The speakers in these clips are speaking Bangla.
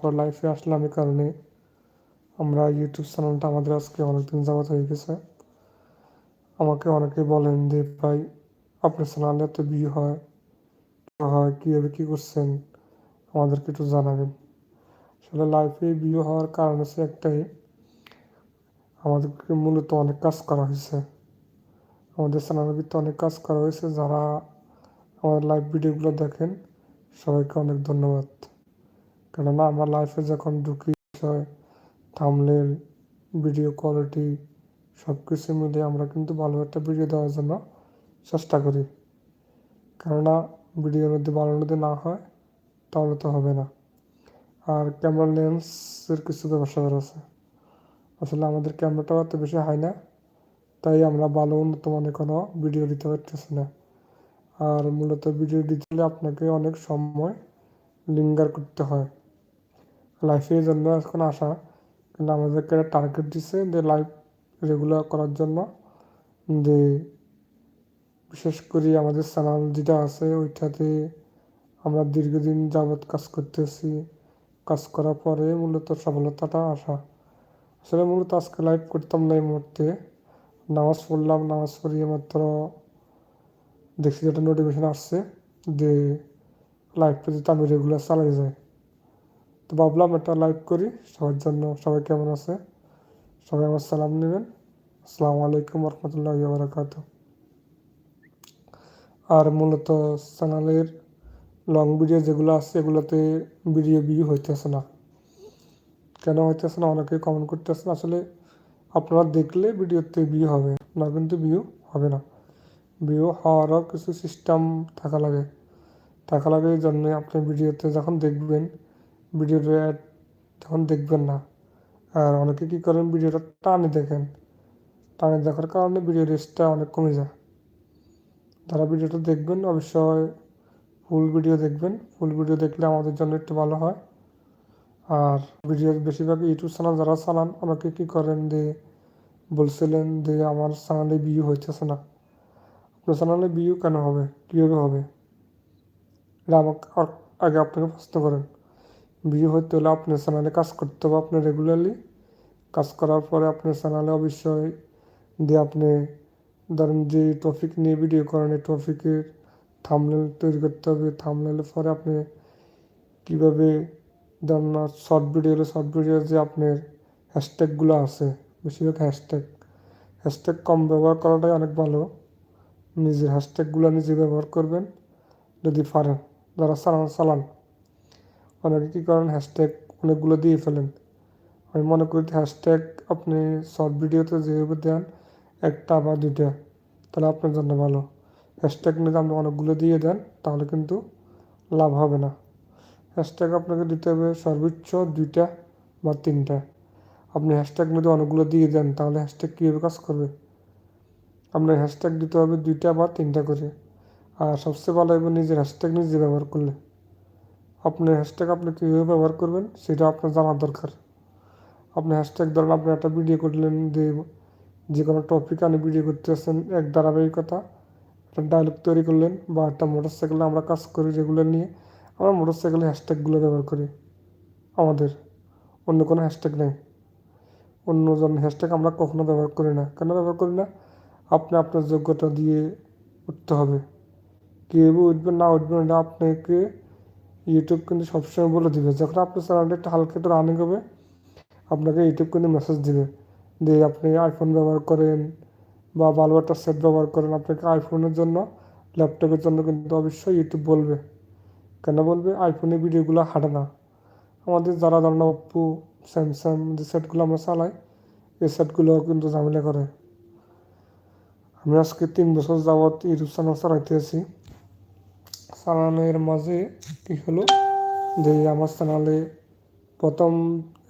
তারপর লাইফে আসলাম এই কারণে। আমরা ইউটিউব চ্যানেলটা আমাদের আজকে অনেকদিন যাবত হয়ে গেছে। আমাকে অনেকে বলেন যে, ভাই, আপনার চ্যানেলে এত বিয়ে হয় হয়, কীভাবে কী করছেন? আমাদেরকে একটু জানাবেন। আসলে লাইফে বিয়ে হওয়ার কারণ হচ্ছে একটাই, আমাদেরকে মূলত অনেক কাজ করা হয়েছে। আমাদের চ্যানেলের ভিতরে অনেক কাজ করা হয়েছে। যারা আমার লাইভ ভিডিওগুলো দেখেন, সবাইকে অনেক ধন্যবাদ। কেননা আমার লাইফে যখন ঢুকি বিষয় থামলেন ভিডিও কোয়ালিটি সব কিছু মিলিয়ে আমরা কিন্তু ভালো একটা ভিডিও দেওয়ার জন্য চেষ্টা করি। কেননা ভিডিও যদি ভালো যদি না হয়, তাহলে তো হবে না। আর ক্যামেরা লেন্সের কিছু ব্যবসা আছে। আসলে আমাদের ক্যামেরাটাও এত বেশি হয় না, তাই আমরা ভালো, উন্নত মানের কোনো ভিডিও দিতে পারতেছি না। আর মূলত ভিডিও দিতে হলে আপনাকে অনেক সময় লিঙ্গার করতে হয়। লাইফে এই জন্য এখন আসা। কিন্তু আমাদেরকে টার্গেট দিছে যে লাইভ রেগুলার করার জন্য। যে বিশেষ করে আমাদের চ্যানেল যেটা আছে, ওইটাতে আমরা দীর্ঘদিন যাবৎ কাজ করতেছি। কাজ করার পরে মূলত সফলতাটা আসা। আসলে মূলত আজকে লাইভ করতাম না এই মুহূর্তে। নামাজ পড়লাম, নামাজ পড়িয়ে মাত্র দেখছি যেটা নোটিফিকেশন আসছে যে লাইভটা যদি আমি রেগুলার চালাই যায় তো ভাবলাম একটা লাইভ করি। সবার জন্য সবাই কেমন আছে? সবাই আমার সালাম নেবেন। আসসালামু আলাইকুম রহমতুল্লাহ বারাকাত আর মূলত চ্যানেলের লং ভিডিও যেগুলো আছে, এগুলোতে ভিডিও ভিউ হইতেছে না। কেন হইতেছে না? অনেকেই কমেন্ট করতেছে না আসলে আপনারা দেখলে ভিডিওতে ভিউ হবে না, কিন্তু ভিউ হবে না। ভিউ হওয়ারও কিছু সিস্টেম থাকা লাগে। থাকা লাগে এই জন্যে আপনি ভিডিওতে যখন দেখবেন অ্যাড তখন দেখবেন না। আর অনেকে কী করেন, ভিডিওটা টানে দেখেন। টানে দেখার কারণে ভিডিও রেসটা অনেক কমে যায়। যারা ভিডিওটা দেখবেন, অবশ্যই ফুল ভিডিও দেখবেন। ফুল ভিডিও দেখলে আমাদের জন্য একটু ভালো হয়। আর ভিডিও বেশিরভাগ ইউটিউব চ্যানেল যারা চালান, অনেকে কী করেন যে বলছিলেন যে আমার চ্যানেলে ভিউ হইতেছে না। আপনার চ্যানেলে ভিউ কেন হবে? কীভাবে হবে? এটা আমাকে আগে আপনাকে প্রশ্ন করেন। ভিউ হতে হলে আপনার চ্যানেলে কাজ করতে হবে আপনি রেগুলারলি কাজ করার পরে আপনার চ্যানেলে অবশ্যই দিয়ে আপনি ধরেন যে টপিক নিয়ে ভিডিও করেন, এই টপিকের থামনেল তৈরি করতে হবে। থামনেলের পরে আপনি কীভাবে ধরেন শর্ট ভিডিও হলে শর্ট ভিডিও যে আপনার হ্যাশট্যাগুলো আছে, বেশিরভাগ হ্যাশট্যাগ হ্যাশট্যাগ কম ব্যবহার করাটাই অনেক ভালো। নিজের হ্যাশট্যাগুলো নিজে ব্যবহার করবেন যদি পারেন। যারা চালান চালান অনেকে কী করেন হ্যাশট্যাগ অনেকগুলো দিয়ে ফেলেন। আমি মনে করি হ্যাশট্যাগ আপনি শর্ট ভিডিওতে যেভাবে দেন, একটা বা দুইটা, তাহলে আপনার জন্য ভালো। হ্যাশট্যাগ নিয়ে আপনি অনেকগুলো দিয়ে দেন, তাহলে কিন্তু লাভ হবে না। হ্যাশট্যাগ আপনাকে দিতে হবে সর্বোচ্চ দুইটা বা তিনটা। আপনি হ্যাশট্যাগ যদি অনেকগুলো দিয়ে দেন, তাহলে হ্যাশট্যাগ কীভাবে কাজ করবে? আপনার হ্যাশট্যাগ দিতে হবে দুইটা বা তিনটা করে। আর সবচেয়ে ভালো হবে নিজের হ্যাশট্যাগ নিজে ব্যবহার করলে। আপনার হ্যাশট্যাগ আপনি কীভাবে ব্যবহার করবেন, সেটা আপনার জানার দরকার। আপনি হ্যাশট্যাগ ধরেন আপনি একটা ভিডিও করলেন যে যে কোনো টপিক আনি ভিডিও করতেছেন, এক ধারাবাহিকতা, একটা ডায়লগ তৈরি করলেন বা একটা মোটর সাইকেলে আমরা কাজ করি যেগুলো নিয়ে, আমরা মোটর সাইকেলে হ্যাশট্যাগুলো ব্যবহার করি, আমাদের। অন্য কোনো হ্যাশট্যাগ নেই। অন্য জন হ্যাশট্যাগ আমরা কখনো ব্যবহার করি না। কেন ব্যবহার করি না? আপনি আপনার যোগ্যতা দিয়ে উঠতে হবে। কীভাবে উঠবেন, না উঠবেন, এটা আপনাকে ইউটিউব কিন্তু সবসময় বলে দিবে, যখন আপনার চ্যানেলটা একটু হালকা একটু রানিং হবে, আপনাকে ইউটিউব কিন্তু মেসেজ দিবে যে আপনি আইফোন ব্যবহার করেন বা ভালো একটা সেট ব্যবহার করেন আপনাকে আইফোনের জন্য ল্যাপটপের জন্য কিন্তু অবশ্যই ইউটিউব বলবে। কেন বলবে? আইফোনে ভিডিওগুলো হাঁটে না। আমাদের যারা ধরেন ওপ্পো স্যামসাং যে সেটগুলো আমরা চালাই, এই সেটগুলো কিন্তু ঝামেলা করে। আমি আজকে তিন বছর যাবৎ ইউটিউব চ্যানেল চালাইতে আছি। চালানোর মাঝে কী হলো? যে আমার চ্যানেলে প্রথম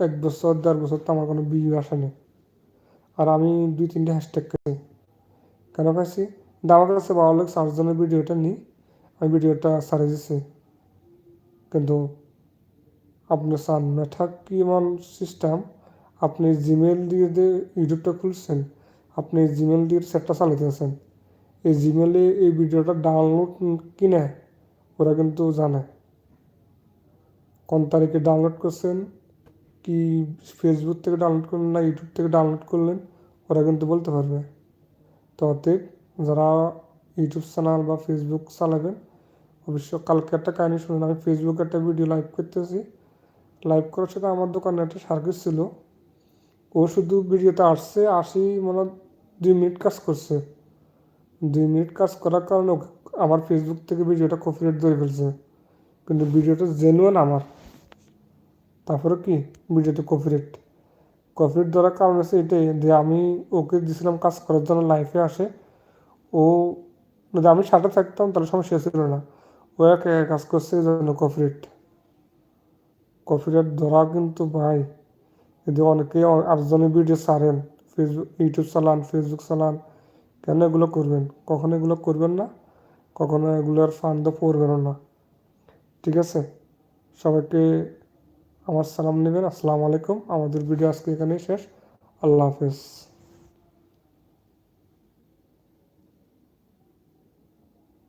এক বছর, দেড় বছর তো আমার কোনো ভিউ আসেনি আর আমি দুই, তিনটে হ্যাশট্যাগ পেয়েছি কেন পাইছি আমার কাছে ভালো লাগে চারজনের ভিডিওটা নিই আমি ভিডিওটা সারে দিছি। কিন্তু আপনি চান মেঠা কি এমন সিস্টেম আপনি জিমেল দিয়ে যে ইউটিউবটা খুলছেন, আপনি জিমেল দিয়ে সেটটা চালাতেছেন এই জিমেলে এই ভিডিওটা ডাউনলোড কিনে ওরা কিন্তু জানে। কোন তারিখে ডাউনলোড করছেন, কি ফেসবুক থেকে ডাউনলোড করলেন না ইউটিউব থেকে ডাউনলোড করলেন, ওরা কিন্তু বলতে পারবে। তো অতএব যারা ইউটিউব চ্যানেল বা ফেসবুক চালাবেন, অবশ্য কালকে একটা কাহিনী শুনুন। আমি ফেসবুকে একটা ভিডিও লাইভ করতেছি। লাইভ করার সাথে আমার দোকানে একটা সার্ভিস ছিল। ও শুধু ভিডিওতে আসছে, আসি মনে দুই মিনিট কাজ করছে। দুই মিনিট কাজ করার কারণে ওকে আমার ফেসবুক থেকে ভিডিওটা কপিরাইট ধরে ফেলছে। কিন্তু ভিডিওটা জেনুয়ান আমার। তারপরে কি? ভিডিওতে কপিরাইট কপিরাইট ধরার কারণ হচ্ছে এটাই যে আমি ওকে দিয়েছিলাম কাজ করার জন্য লাইফে আসে। ও যদি আমি সাথে থাকতাম তাহলে সমস্যা ছিল না। ও একা কাজ করছে এই জন্য কপিরাইট কপিরাইট ধরা কিন্তু ভাই, যদি অনেকেই আটজনের ভিডিও ছাড়েন ফেসবুক ইউটিউব চালান ফেসবুক চালান, কেন এগুলো করবেন? কখন এগুলো করবেন না? কখনো এগুলোর ফান্ড পড়বেন না। ঠিক আছে? সবাইকে আমার সালাম নেবেন। আসসালামু আলাইকুম। আমাদের ভিডিও আজকে এখানেই শেষ। আল্লাহ হাফেজ।